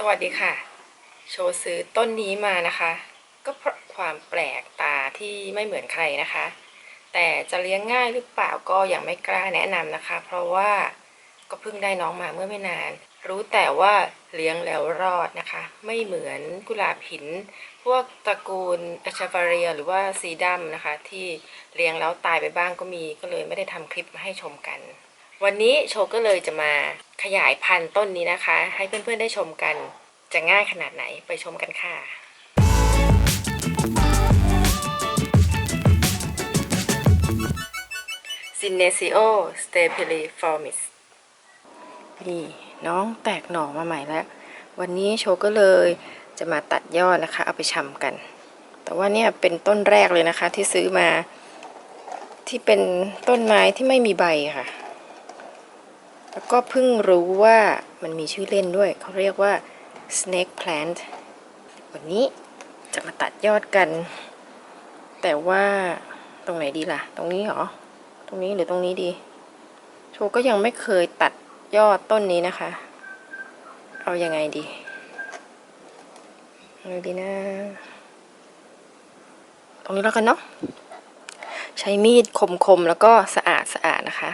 สวัสดีค่ะ โชว์ซื้อต้นนี้มานะคะ ก็เพราะความแปลกตาที่ไม่เหมือนใครนะคะ แต่จะเลี้ยงง่ายหรือเปล่าก็ยังไม่กล้าแนะนำนะคะ เพราะว่าก็เพิ่งได้น้องมาเมื่อไม่นาน รู้แต่ว่าเลี้ยงแล้วรอดนะคะ ไม่เหมือนกุหลาบหิน พวกตระกูลอัชวาเรีย หรือว่าซีดัมนะคะ ที่เลี้ยงแล้วตายไปบ้างก็มีก็เลยไม่ได้ทำคลิปมาให้ชมกัน วันนี้โชก็เลยจะมาขยายพันธุ์ต้นนี้นะคะ ให้เพื่อนๆได้ชมกันจะง่ายขนาดไหนไปชมกันค่ะซินเนซิโอสเตพิลิฟอร์มิสนี่น้องแตกหน่อมาใหม่แล้ว วันนี้โชก็เลยจะมาตัดยอดนะคะ เอาไปชำกัน แต่ว่าเนี่ยเป็นต้นแรกเลยนะคะที่ซื้อมา ที่เป็นต้นไม้ที่ไม่มีใบค่ะ แล้วก็เพิ่งรู้ว่ามันมีชื่อเล่นด้วย เขาเรียกว่า snake plant วันนี้จะมาตัดยอดกัน แต่ว่าตรงไหนดีล่ะ ตรงนี้เหรอ ตรงนี้หรือตรงนี้ดี โชก็ยังไม่เคยตัดยอดต้นนี้นะคะ เอายังไงดีเอาดีนะ ตรงนี้แล้วกันเนาะ ใช้มีดคมๆ แล้วก็สะอาดสะอาดนะคะ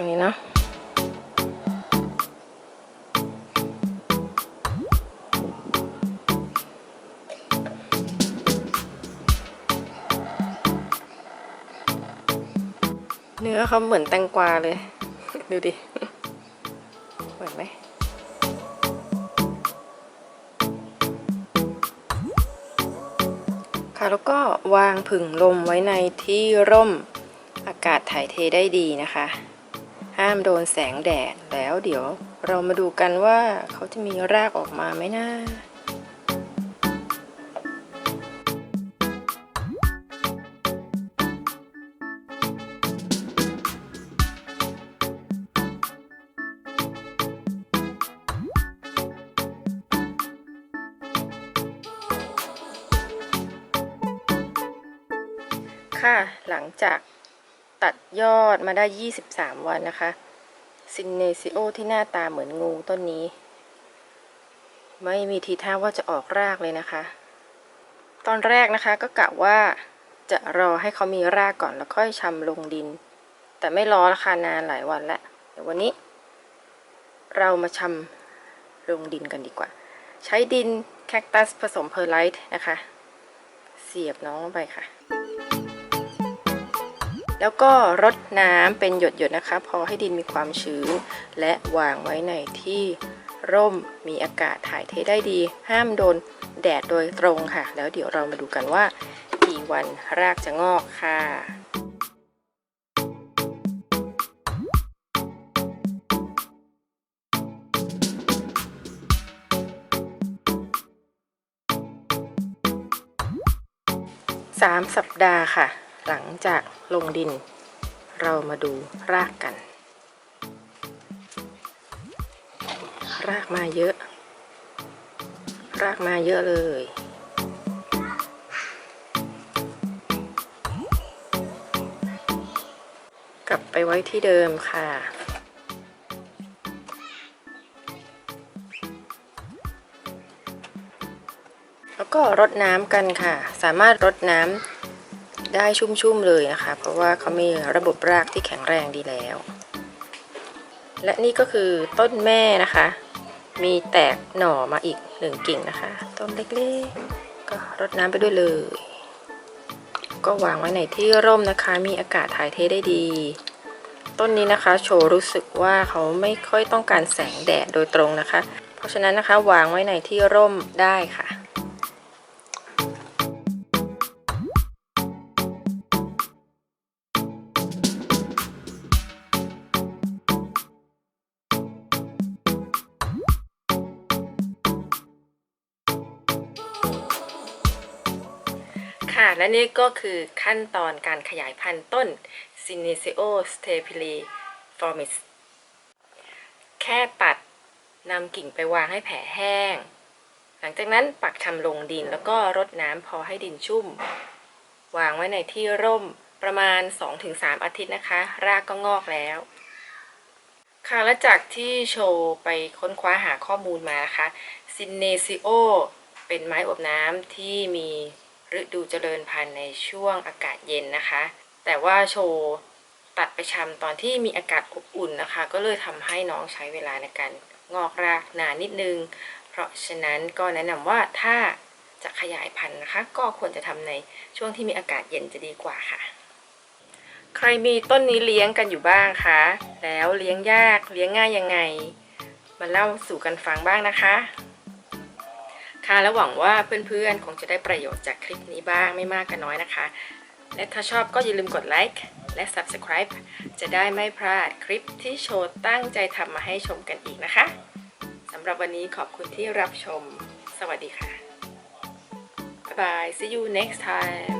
รงนี้เนาะเนื้อเขาเหมือนแตงกวาเลย ดูดิ เหมือนไหมค่ะแล้วก็วางผึ่งลมไว้ในที่ร่มอากาศถ่ายเทได้ดีนะคะ ห้ามโดนแสงแดดแล้วเดี๋ยวเรามาดูกันว่าเขาจะมีรากออกมาไหมนะค่ะ หลังจาก ตัดยอดมาได้ 23 วันนะคะซินเนซิโอที่หน้าตาเหมือนงูต้นนี้ ไม่มีทีท่าว่าจะออกรากเลยนะคะ ตอนแรกนะคะก็กะว่าจะรอให้เขามีรากก่อนแล้วค่อยชำลงดิน แต่ไม่รอราคานานหลายวันแล้วเดี๋ยววันนี้ เรามาชำลงดินกันดีกว่า ใช้ดินแคคตัสผสมเพอร์ไลท์นะคะ เสียบน้องลงไปค่ะ แล้วก็รดน้ำเป็นหยดๆนะคะ พอให้ดินมีความชื้น และวางไว้ในที่ร่มมีอากาศถ่ายเทได้ดี ห้ามโดนแดดโดยตรงค่ะ แล้วเดี๋ยวเรามาดูกันว่ากี่วันรากจะงอกค่ะสามสัปดาห์ค่ะ หลังจากลงดิน เรามาดูรากกัน รากมาเยอะ รากมาเยอะเลยกลับไปไว้ที่เดิมค่ะ แล้วก็รดน้ำกันค่ะ สามารถรดน้ำ ได้ชุ่มๆเลยนะคะ เพราะว่าเขามีระบบรากที่แข็งแรงดีแล้ว และนี่ก็คือต้นแม่นะคะ มีแตกหน่อมาอีกหนึ่งกิ่งนะคะ ต้นเล็กๆ ก็รดน้ำไปด้วยเลย ก็วางไว้ในที่ร่มนะคะ มีอากาศถ่ายเทได้ดี ต้นนี้นะคะโชว์รู้สึกว่าเขาไม่ค่อยต้องการแสงแดดโดยตรงนะคะ เพราะฉะนั้นนะคะวางไว้ในที่ร่มได้ค่ะ ค่ะ และนี่ก็คือขั้นตอนการขยายพันธุ์ต้น s i n e s i o stapili formis แค่ตัดนำกิ่งไปวางให้แผลแห้ง หลังจากนั้นปักชำลงดินแล้วก็รดน้ำพอให้ดินชุ่ม วางไว้ในที่ร่มประมาณ 2-3 อาทิตย์นะคะ รากก็งอกแล้ว ค่ะและจากที่โชว์ไปค้นคว้าหาข้อมูลมานะคะซินเนซิโอเป็นไม้อบน้ำที่มี ฤดูเจริญพันธุ์ในช่วงอากาศเย็นนะคะ แต่ว่าโชว์ตัดไปชำตอนที่มีอากาศอบอุ่นนะคะ ก็เลยทำให้น้องใช้เวลาในการงอกรากนานนิดนึง เพราะฉะนั้นก็แนะนำว่าถ้าจะขยายพันธุ์นะคะ ก็ควรจะทำในช่วงที่มีอากาศเย็นจะดีกว่าค่ะ ใครมีต้นนี้เลี้ยงกันอยู่บ้างคะ แล้วเลี้ยงยากเลี้ยงง่ายยังไง มาเล่าสู่กันฟังบ้างนะคะ ค่ะและหวังว่าเพื่อนๆ คงจะได้ประโยชน์จากคลิปนี้บ้างไม่มากก็น้อยนะคะ และถ้าชอบก็อย่าลืมกดไลค์และ Subscribe จะได้ไม่พลาดคลิปที่โชว์ตั้งใจทำมาให้ชมกันอีกนะคะสำหรับวันนี้ขอบคุณที่รับชม สวัสดีค่ะ บ๊ายบาย see you next time